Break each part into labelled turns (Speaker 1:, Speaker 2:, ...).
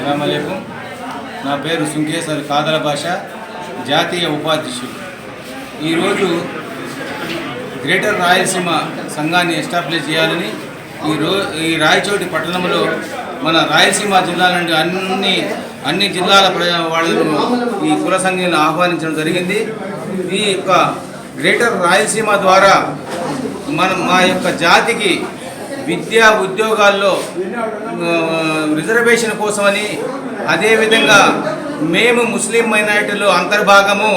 Speaker 1: అస్సలామలైకుం నా పేరు సుంకేశ్వర్ కాదల భాష జాతీయ ఉపాధ్యక్షుడు. ఈరోజు గ్రేటర్ రాయలసీమ సంఘాన్ని ఎస్టాబ్లిష్ చేయాలని ఈ రో ఈ రాయచోటి పట్టణంలో మన రాయలసీమ జిల్లా నుండి అన్ని అన్ని జిల్లాల వాళ్ళను ఈ కుల సంఘాన్ని ఆహ్వానించడం జరిగింది. ఈ యొక్క గ్రేటర్ రాయలసీమ ద్వారా మన మా యొక్క జాతికి విద్యా ఉద్యోగాల్లో రిజర్వేషన్ కోసమని అదేవిధంగా మేము ముస్లిం మైనారిటీలో అంతర్భాగము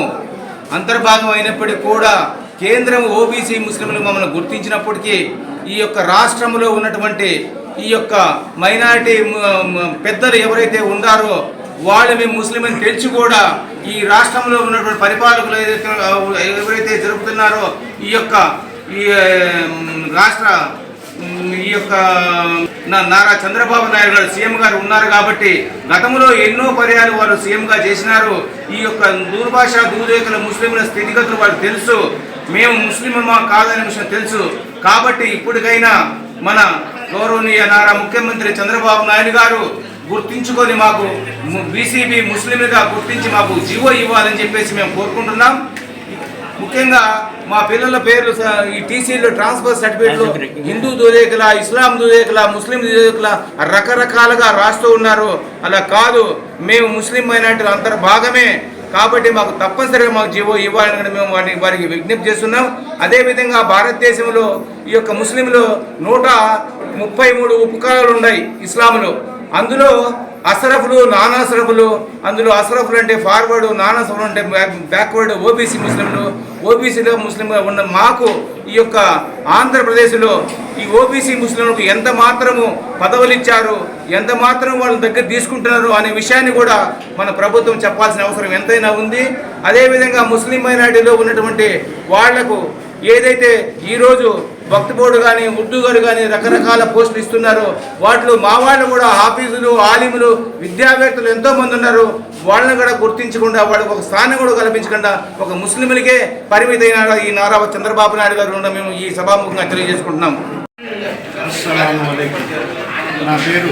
Speaker 1: అంతర్భాగం అయినప్పటికీ కూడా కేంద్రం ఓబీసీ ముస్లింలు మమ్మల్ని గుర్తించినప్పటికీ ఈ యొక్క రాష్ట్రంలో ఉన్నటువంటి ఈ యొక్క మైనారిటీ పెద్దలు ఎవరైతే ఉన్నారో వాళ్ళు మేము ముస్లిం అని తెలిసి కూడా ఈ రాష్ట్రంలో ఉన్నటువంటి పరిపాలకులు ఎవరైతే జరుపుతున్నారో ఈ యొక్క ఈ రాష్ట్ర ఈ యొక్క నా- నారా చంద్రబాబు నాయుడు గారు సీఎం గారు ఉన్నారు కాబట్టి గతంలో ఎన్నో పర్యాలు వారు సీఎంగా చేసినారు. ఈ యొక్క దూర్భాష దూరేకల ముస్లింల స్థితిగతులు వాళ్ళకి తెలుసు. మేము ముస్లిం మా కాదనే విషయం తెలుసు. కాబట్టి ఇప్పటికైనా మన గౌరవనీయ నారా ముఖ్యమంత్రి చంద్రబాబు నాయుడు గారు గుర్తించుకొని మాకు బీసీబీ ముస్లింలుగా గుర్తించి మాకు జీవో ఇవ్వాలని చెప్పేసి మేము కోరుకుంటున్నాం. ముఖ్యంగా మా పిల్లల పేర్లు ఈ టీసీలో ట్రాన్స్ఫర్ సర్టిఫికేట్లు హిందూ దూరేకల ఇస్లాం దూరేకల ముస్లిం దూరేకల రకరకాలుగా రాస్తూ ఉన్నారు. అలా కాదు మేము ముస్లిం మైనార్టీలు అంతర్ భాగమే. కాబట్టి మాకు తప్పనిసరిగా మాకు జీవో ఇవ్వాలని కూడా మేము వారిని వారికి విజ్ఞప్తి చేస్తున్నాం. అదేవిధంగా భారతదేశంలో ఈ యొక్క ముస్లింలు నూట ముప్పై మూడు ఉపకారాలు ఉన్నాయి ఇస్లాంలో. అందులో అసరఫులు నాన్ అసరఫులు అందులో అసరఫులు అంటే ఫార్వర్డ్ నాన్ అసరఫులు అంటే బ్యాక్వర్డ్ ఓబీసీ ముస్లింలు. ఓబీసీలో ముస్లింగా ఉన్న మాకు ఈ యొక్క ఆంధ్రప్రదేశ్లో ఈ ఓబీసీ ముస్లింలకు ఎంత మాత్రము పదవులు ఇచ్చారు ఎంత మాత్రం వాళ్ళ దగ్గర తీసుకుంటున్నారు అనే విషయాన్ని కూడా మన ప్రభుత్వం చెప్పాల్సిన అవసరం ఎంతైనా ఉంది. అదేవిధంగా ముస్లిం మైనార్టీలో ఉన్నటువంటి వాళ్ళకు ఏదైతే ఈరోజు భక్తి బోర్డు కానీ ఉర్దూ గారు కానీ రకరకాల పోస్టులు ఇస్తున్నారో వాటిలో మా వాళ్ళు కూడా ఆఫీసులు ఆలిములు విద్యావేత్తలు ఎంతో మంది ఉన్నారు. వాళ్ళని కూడా గుర్తించకుండా వాళ్ళకి ఒక స్థానం కూడా కల్పించకుండా ఒక ముస్లింలకే పరిమితైన ఈ నారా చంద్రబాబు నాయుడు గారు ఉన్న మేము ఈ సభాముఖంగా తెలియజేసుకుంటున్నాం.
Speaker 2: నా పేరు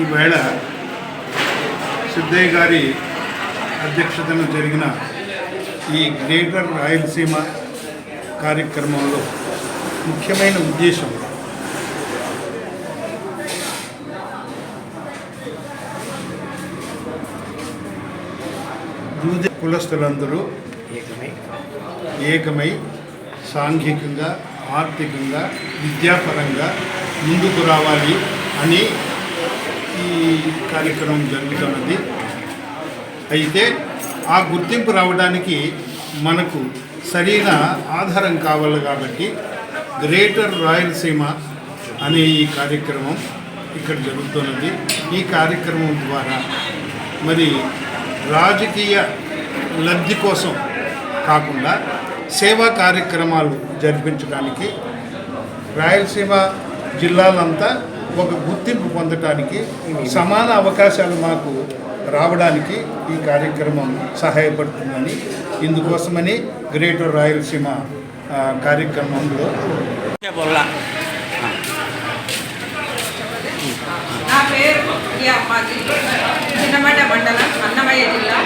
Speaker 2: ఈవేళ సిద్ధయ్య గారి అధ్యక్షతన జరిగిన ఈ గ్రేటర్ రాయలసీమ కార్యక్రమంలో ముఖ్యమైన ఉద్దేశం దూద కులస్తులందరూ ఏకమై సాంఘికంగా ఆర్థికంగా విద్యాపరంగా ముందుకు రావాలి అని ఈ కార్యక్రమం జరుగుతున్నది. అయితే ఆ గుర్తింపు రావడానికి మనకు సరైన ఆధారం కావాలి కాబట్టి గ్రేటర్ రాయలసీమ అనే ఈ కార్యక్రమం ఇక్కడ జరుగుతున్నది. ఈ కార్యక్రమం ద్వారా మరి రాజకీయ లబ్ధి కోసం కాకుండా సేవా కార్యక్రమాలు జరిపించడానికి రాయలసీమ జిల్లాలంతా ఒక గుర్తింపు పొందటానికి సమాన అవకాశాలు మాకు రావడానికి ఈ కార్యక్రమం సహాయపడుతుందని ఇందుకోసమని గ్రేటర్ రాయలసీమ కార్యక్రమంలో
Speaker 3: నా పేరు ఈ అమ్మాజీ చిన్నమడ్డ మండలం అన్నమయ్య జిల్లా.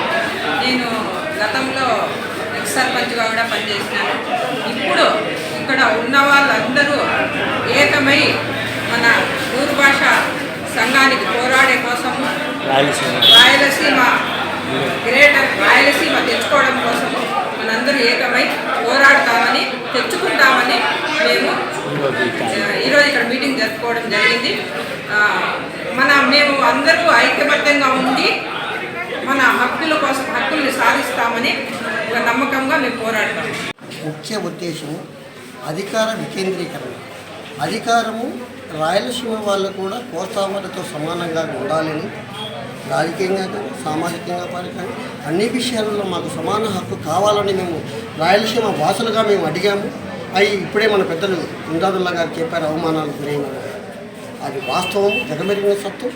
Speaker 3: నేను గతంలో ఎక్స్ సర్పంచ్గా కూడా పనిచేసినాను. ఇప్పుడు ఇక్కడ ఉన్న వాళ్ళందరూ ఏకమై మన దూర్భాష సంఘానికి పోరాడే కోసం రాయలసీమ. గ్రేటర్ రాయలసీమ తెచ్చుకోవడం కోసం మనందరూ ఏకమై పోరాడతామని తెచ్చుకుంటామని మేము ఈరోజు ఇక్కడ మీటింగ్ జరుపుకోవడం జరిగింది. మన మేము అందరూ ఐక్యబద్ధంగా ఉండి మన హక్కుల కోసం హక్కుల్ని సాధిస్తామని ఒక నమ్మకంగా మేము పోరాడతాం.
Speaker 4: ముఖ్య ఉద్దేశం అధికార వికేంద్రీకరణ. అధికారము రాయలసీమ వాళ్ళు కూడా కోస్తామలతో సమానంగా ఉండాలని రాజకీయంగా కానీ సామాజికంగా కానీ అన్ని విషయాలలో మాకు సమాన హక్కు కావాలని మేము రాయలసీమ వాసులుగా మేము అడిగాము. అవి ఇప్పుడే మన పెద్దలు ఇందాదుల్లా గారు చెప్పారు అవమానాలు గురైన అది వాస్తవం జగమెరిగిన సత్వం.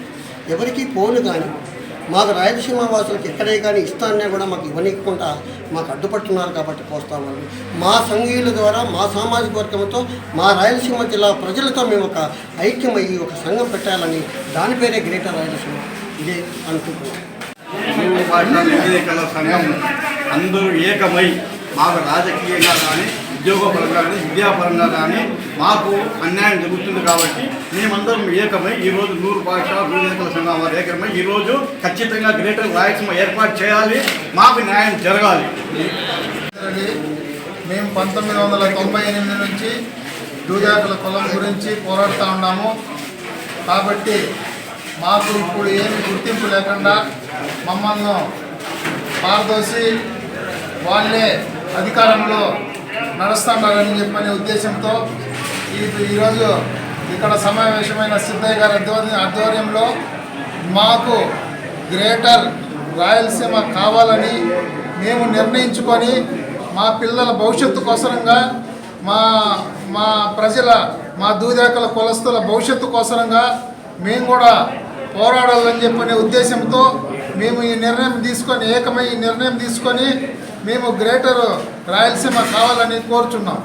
Speaker 4: ఎవరికీ పోను కానీ మాకు రాయలసీమ వాసులకు ఎక్కడే కానీ ఇస్తానే కూడా మాకు ఇవ్వనివ్వకుండా మాకు అడ్డుపడుతున్నారు కాబట్టి కోస్తామని మా సంఘీయుల ద్వారా మా సామాజిక వర్గంతో మా రాయలసీమ జిల్లా ప్రజలతో మేము ఒక ఐక్యమయ్యి ఒక సంఘం పెట్టాలని దాని పేరే గ్రేటర్ రాయలసీమ. ఇదే అనుకుంటున్నాం.
Speaker 5: సంఘం అందరూ ఏకమై మాకు రాజకీయంగా కానీ ఉద్యోగపరంగా కానీ విద్యాపరంగా కానీ మాకు అన్యాయం జరుగుతుంది కాబట్టి మేమందరం ఏకమై ఈరోజు నూరు భాష వ్యతిరేకల సంఘం వారు ఏకమై ఈరోజు ఖచ్చితంగా గ్రేటర్ రాయలసీమ ఏర్పాటు చేయాలి. మాకు న్యాయం జరగాలి.
Speaker 6: మేము పంతొమ్మిది వందల తొంభై ఎనిమిది నుంచి దూదాకుల కులం గురించి పోరాడుతూ ఉన్నాము. కాబట్టి మాకు ఇప్పుడు ఏమి గుర్తింపు లేకుండా మమ్మల్ని పారదోసి వాళ్ళే అధికారంలో నడుస్తున్నారని చెప్పనే ఉద్దేశంతో ఈరోజు ఇక్కడ సమావేశమైన సిద్ధయ్య గారి ఆధ్వర్య- ఆధ్వర్యంలో మాకు గ్రేటర్ రాయలసీమ కావాలని మేము నిర్ణయించుకొని మా పిల్లల భవిష్యత్తు కోసరంగా మా మా ప్రజల మా దూదాకల కులస్తుల భవిష్యత్తు కోసరంగా మేము కూడా పోరాడాలని చెప్పనే ఉద్దేశంతో మేము ఈ నిర్ణయం తీసుకొని ఏకమై ఈ నిర్ణయం తీసుకొని మేము గ్రేటర్ రాయలసీమ కావాలని కోరుచున్నాం.